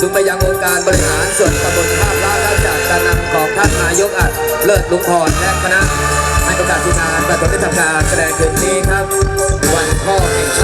ซุ้มไปยังองค์การบริหารส่วนตำบลท่าพระครับจากการนำของท่านนายกอัดเลิศลุงพรและคณะให้ประกาศทีมงานประกอบได้ทำการแสดงคืนนี้ครับ วันพ่อแห่งช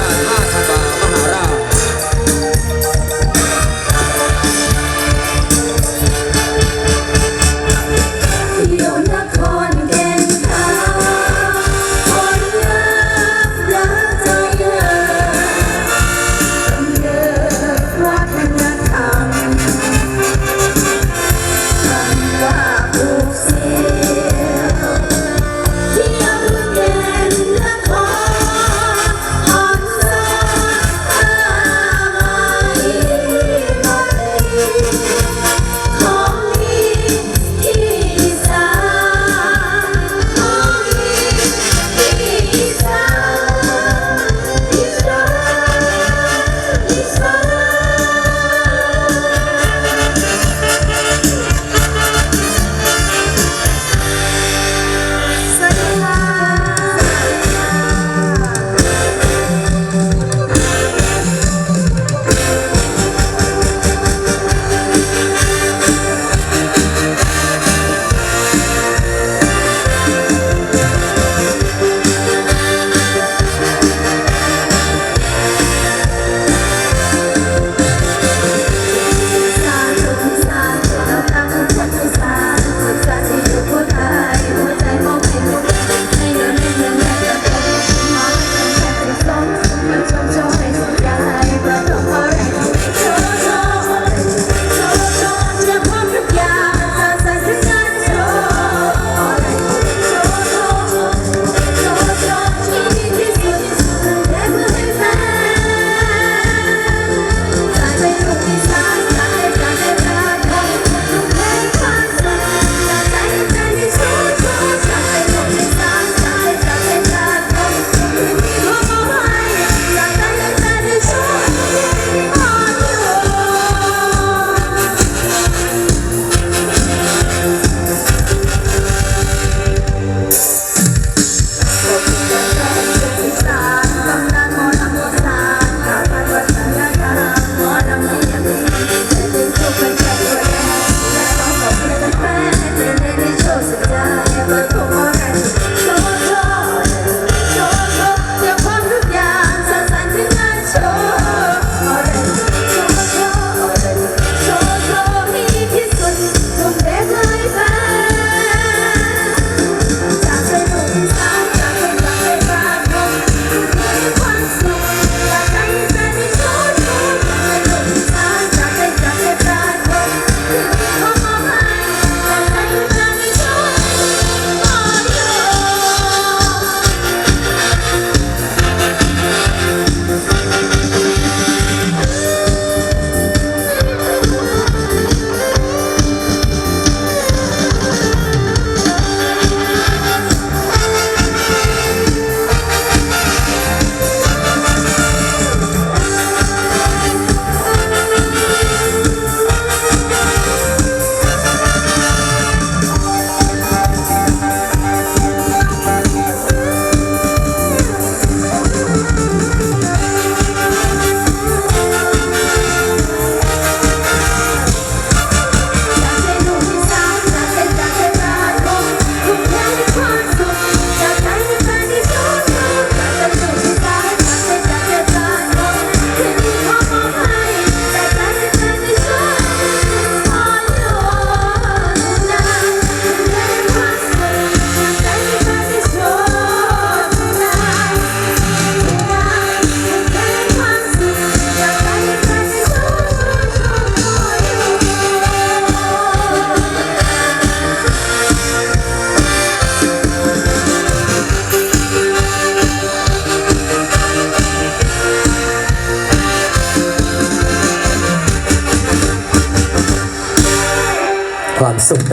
าติ Um, so